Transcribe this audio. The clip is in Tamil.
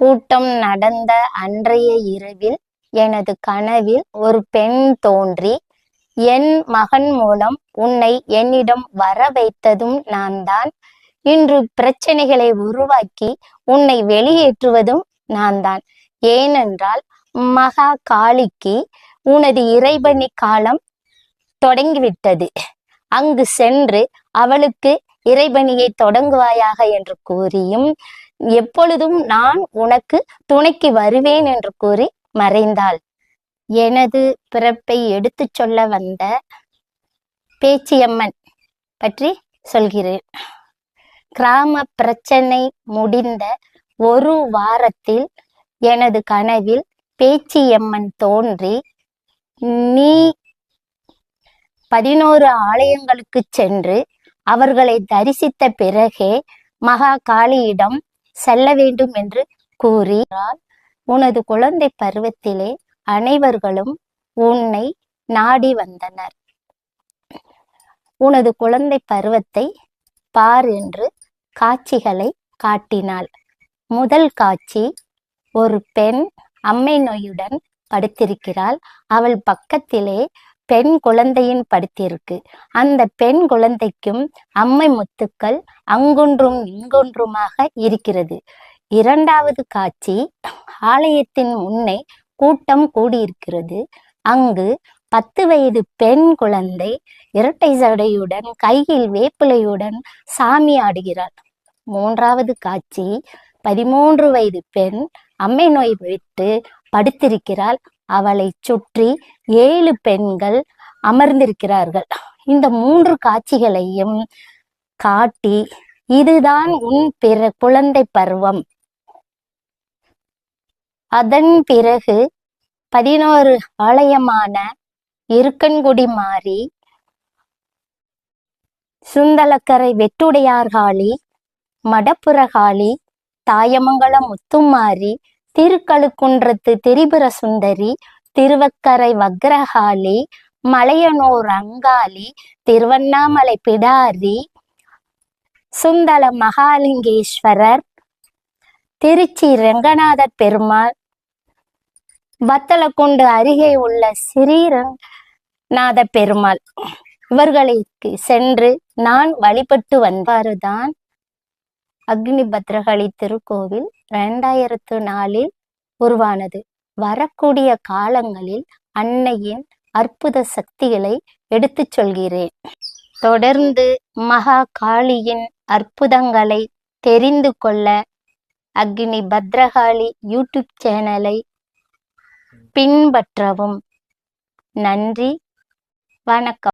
கூட்டம் நடந்த அன்றைய இரவில் எனது கனவில் ஒரு பெண் தோன்றி என் மகன் மூலம் உன்னை என்னிடம் வர வைத்ததும் நான் தான் இன்று பிரச்சனைகளை உருவாக்கி உன்னை வெளியேற்றுவதும் நான் தான் ஏனென்றால் மகா காளிக்கு உனது இறைபணி காலம் தொடங்கிவிட்டது. அங்கு சென்று அவளுக்கு இறைபணியை தொடங்குவாயாக என்று கூறியும் எப்பொழுதும் நான் உனக்கு துணைக்கு வருவேன் என்று கூறி மறைந்தாள். எனது பிறப்பை எடுத்துச் சொல்ல வந்த பேச்சியம்மன் பற்றி சொல்கிறேன். கிராம பிரச்சனை முடிந்த ஒரு வாரத்தில் எனது கனவில் பேச்சியம்மன் தோன்றி நீ பதினோரு ஆலயங்களுக்கு சென்று அவர்களை தரிசித்த பிறகே மகா காளியிடம் செல்ல வேண்டும் என்று கூறி உனது குழந்தை பருவத்திலே அனைவர்களும் உன்னை நாடி வந்தனர். உனது குழந்தை பருவத்தை பார் என்று காட்சிகளை காட்டினாள். முதல் காட்சி ஒரு பெண் அம்மை நோயுடன் படுத்திருக்கிறாள். அவள் பக்கத்திலே பெண் குழந்தையின் படுத்திருக்கு அந்த பெண் குழந்தைக்கும் அம்மை முத்துக்கள் அங்கொன்றும் இங்கொன்றுமாக இருக்கிறது. இரண்டாவது காட்சி ஆலயத்தின் முன்னே கூட்டம் கூடியிருக்கிறது. அங்கு பத்து வயது பெண் குழந்தை இரட்டை சடையுடன் கையில் வேப்பிலையுடன் சாமி ஆடுகிறாள். மூன்றாவது காட்சி பதிமூன்று வயது பெண் அம்மை நோய் விட்டு படுத்திருக்கிறாள். அவளை சுற்றி ஏழு பெண்கள் அமர்ந்திருக்கிறார்கள். இந்த மூன்று காட்சிகளையும் காட்டி இதுதான் உன் பிற குழந்தை பருவம். அதன் பிறகு பதினோரு ஆலயமான இருக்கன்குடி மாறி சுந்தலக்கரை வெட்டுடையார்காளி மடப்புறகாளி தாயமங்கலம் முத்துமாரி திருக்கழுக்குன்றத்து திரிபுர சுந்தரி திருவக்கரை வக்ரஹாலி மலையனூர் அங்காளி திருவண்ணாமலை பிடாரி சுந்தல மகாலிங்கேஸ்வரர் திருச்சி ரங்கநாதர் பெருமாள் வத்தலக்குண்டு அருகே உள்ள ஸ்ரீரங்கநாத பெருமாள். இவர்களுக்கு சென்று நான் வழிபட்டு வந்தாருதான் அக்னி பத்ரகாளி திருக்கோவில் ரெண்டாயிரத்து நாலில் உருவானது. வரக்கூடிய காலங்களில் அன்னையின் அற்புத சக்திகளை எடுத்துச் சொல்கிறேன். தொடர்ந்து மகா காளியின் அற்புதங்களை தெரிந்து கொள்ள அக்னி பத்ரகாளி யூடியூப் சேனலை பின்பற்றவும். நன்றி வணக்கம்.